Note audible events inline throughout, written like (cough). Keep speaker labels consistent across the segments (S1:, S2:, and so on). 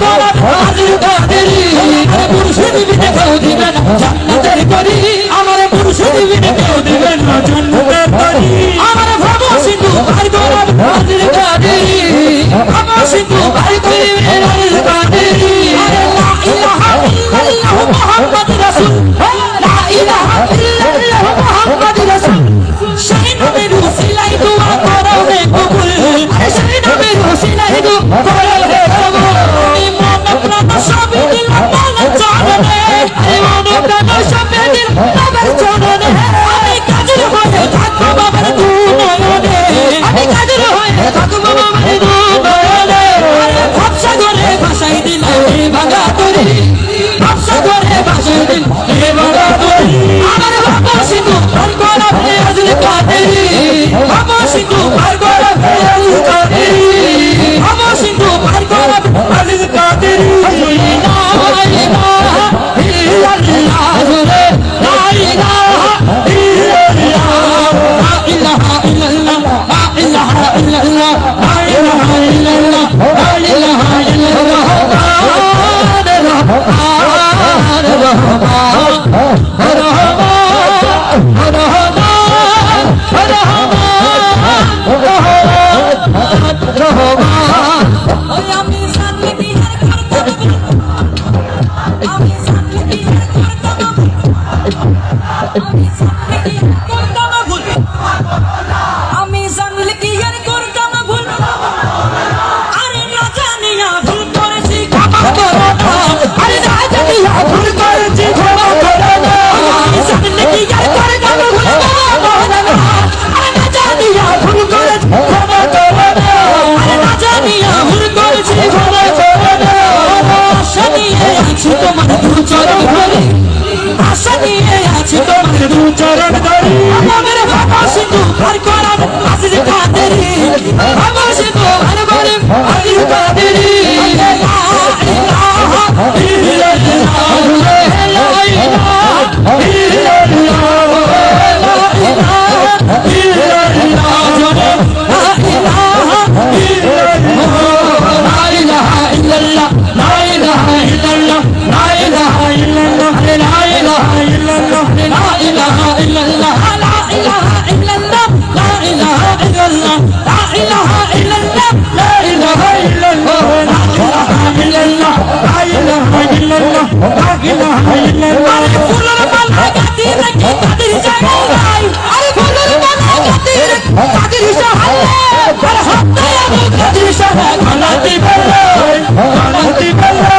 S1: হাজির কাদেরি পুরুষের বিনে আমার পুরুষের সিন্ধু ভাই গোলাম হাজির কাদেরি ভব সিন্ধু ভাই Nobel Nobel Allah কাছে তোমার দু চরণ ধরি। আমাদের বাবা সিন্ধু ভার করাম আসিস কাদেরি আমার সিন্ধু ভার বলে আজির কাদেরি ইলাহা ইল্লাল্লাহ লা ইলাহা ইল্লাল্লাহ লা ইলাহা ইল্লাল্লাহ লা ইলাহা ইল্লাল্লাহ লা ইলাহা ইল্লাল্লাহ লা ইলাহা ইল্লাল্লাহ লা ইলাহা ইল্লাল্লাহ আরে ফুলের মালা গাতি রেখে তাদের জানাই আরে ফুলের মালা গাতি রেখে তাদের আরে হাতে আমি তাদের জানাই গলাতি বেলা গলাতি বেলা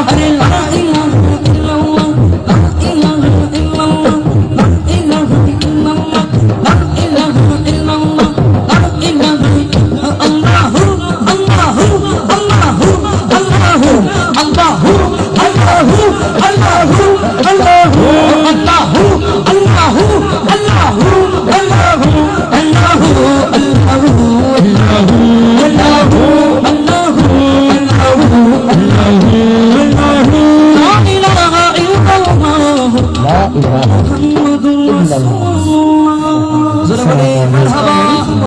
S1: Hare Hare 你 (laughs)